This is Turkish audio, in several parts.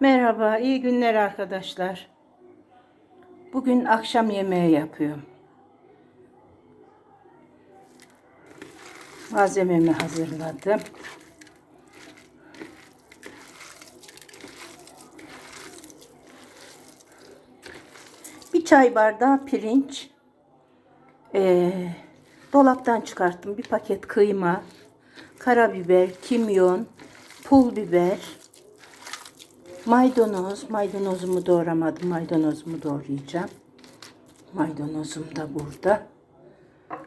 Merhaba, iyi günler arkadaşlar. Bugün akşam yemeği yapıyorum. Malzememi hazırladım. Bir çay bardağı pirinç. Ee, dolaptan çıkarttım bir paket kıyma, karabiber, kimyon, pul biber, Maydanoz, maydanozumu doğramadım. Maydanozumu doğrayacağım. Maydanozum da burada.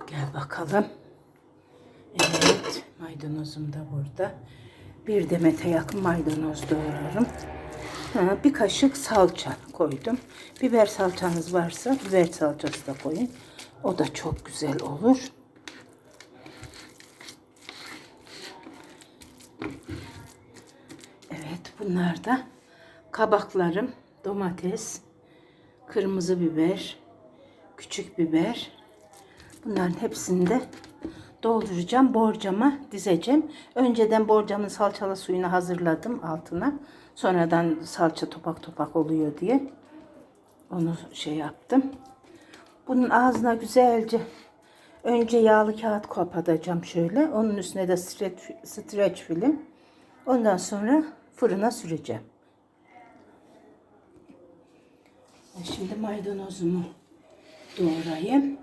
Gel bakalım. Evet, maydanozum da burada. Bir demete yakın maydanoz doğrarım. Ha, bir kaşık salça koydum. Biber salçanız varsa biber salçası da koyun. O da çok güzel olur. Evet, bunlar da kabaklarım, domates, kırmızı biber, küçük biber. Bunların hepsini de dolduracağım. Borcama dizeceğim. Önceden borcamın salçalı suyunu hazırladım altına. Sonradan salça topak topak oluyor diye. Onu şey yaptım. Bunun ağzına güzelce önce yağlı kağıt kapatacağım şöyle. Onun üstüne de streç, streç film. Ondan sonra fırına süreceğim. Şimdi maydanozumu doğrayayım.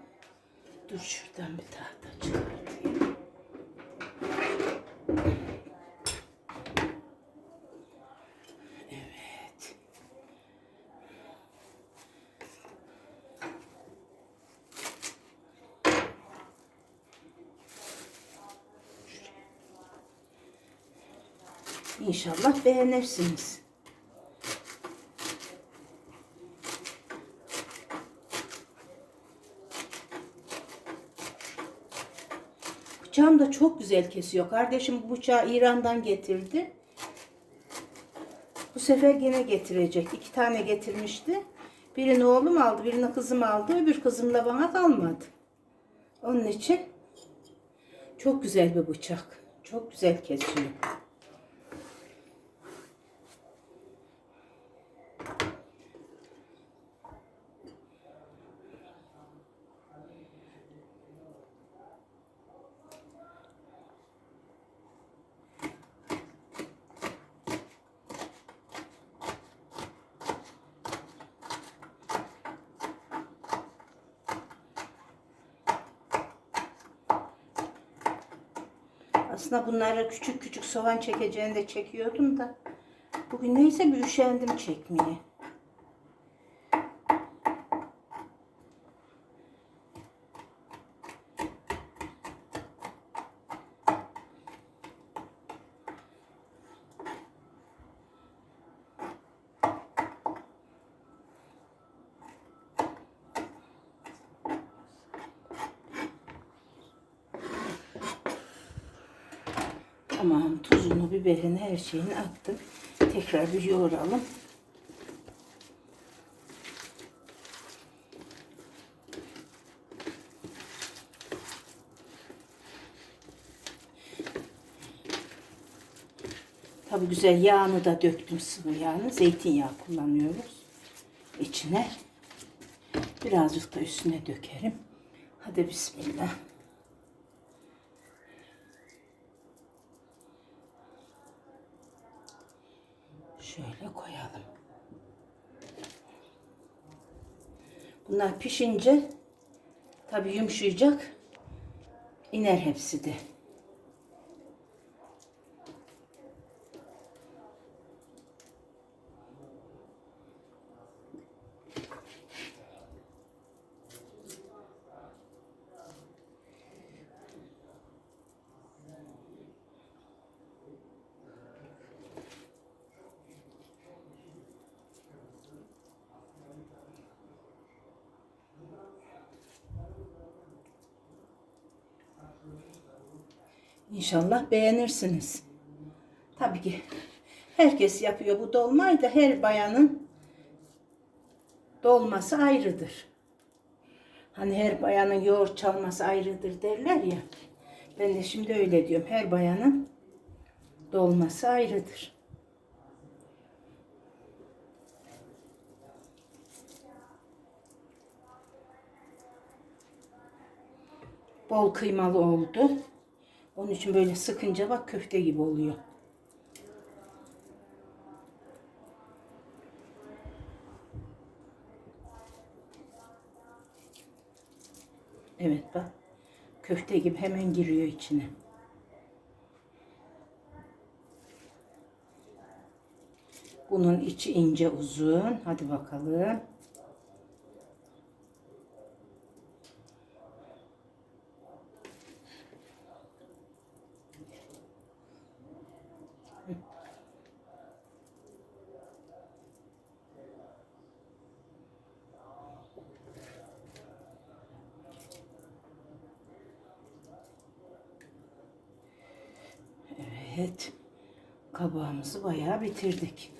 Dur şuradan bir tahta çıkartayım. Evet. İnşallah beğenirsiniz. Bıçağım da çok güzel kesiyor. Kardeşim bu bıçağı İran'dan getirdi. Bu sefer yine getirecek. İki tane getirmişti. Birini oğlum aldı, birini kızım aldı. Öbür kızım da bana kalmadı. Onun için çok güzel bir bıçak. Çok güzel kesiyor. Aslında bunları küçük küçük soğan çekeceğini de çekiyordum da. Bugün neyse bir üşendim çekmeye. Tamam tuzunu, biberini, her şeyini attım. Tekrar bir yoğuralım. Tabi güzel yağını da döktüm sıvı yağını. Zeytinyağı kullanıyoruz. içine. Birazcık da üstüne dökerim. Hadi bismillah. Şöyle koyalım. Bunlar pişince tabii yumuşayacak. İner hepsi de. İnşallah beğenirsiniz. Tabii ki herkes yapıyor bu dolmayı da her bayanın dolması ayrıdır. Hani her bayanın yoğurt çalması ayrıdır derler ya. Ben de şimdi öyle diyorum. Her bayanın dolması ayrıdır. Bol kıymalı oldu. Onun için böyle sıkınca bak köfte gibi oluyor. Evet bak. Köfte gibi hemen giriyor içine. Bunun içi ince uzun. Hadi bakalım. Evet. Kabağımızı bayağı bitirdik.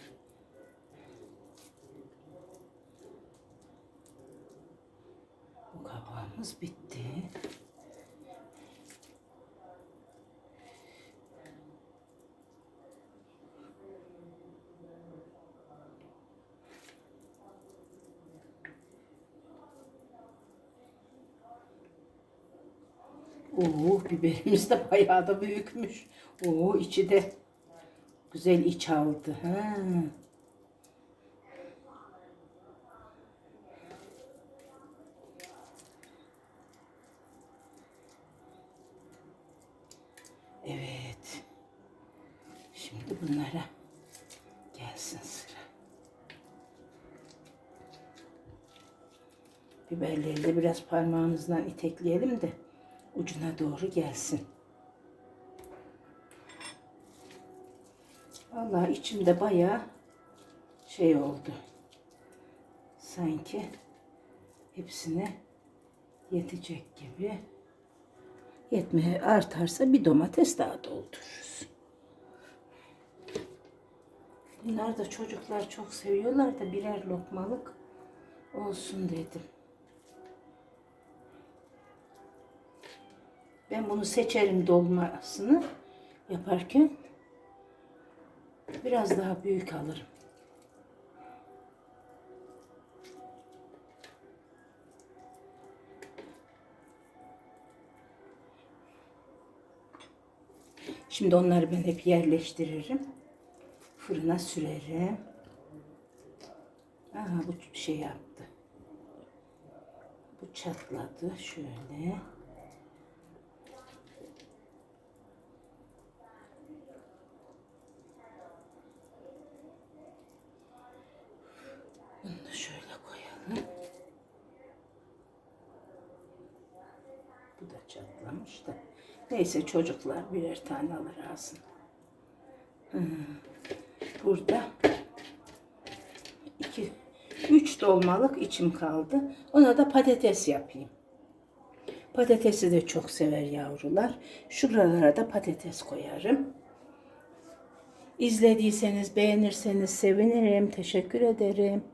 Oo, biberimiz de bayağı da büyükmüş. Oo, içi de güzel iç aldı. Ha. Evet. Şimdi bunlara gelsin sıra. Biberleri de biraz parmağımızdan itekleyelim de ucuna doğru gelsin. Vallahi içimde bayağı şey oldu. Sanki hepsine yetecek gibi. Yetmeye artarsa bir domates daha doldururuz. Bunlar da çocuklar çok seviyorlar da birer lokmalık olsun dedim. Ben bunu seçerim dolmasını yaparken. Biraz daha büyük alırım. Şimdi onları ben hep yerleştiririm. Fırına sürerim. Aha bu şey yaptı. Bu çatladı şöyle. Bunu da şöyle koyalım. Bu da çatlamış da. Neyse çocuklar birer tane alır alsın. Hmm. Burada iki, üç dolmalık içim kaldı. Ona da patates yapayım. Patatesi de çok sever yavrular. Şuralara da patates koyarım. İzlediyseniz, beğenirseniz sevinirim. Teşekkür ederim.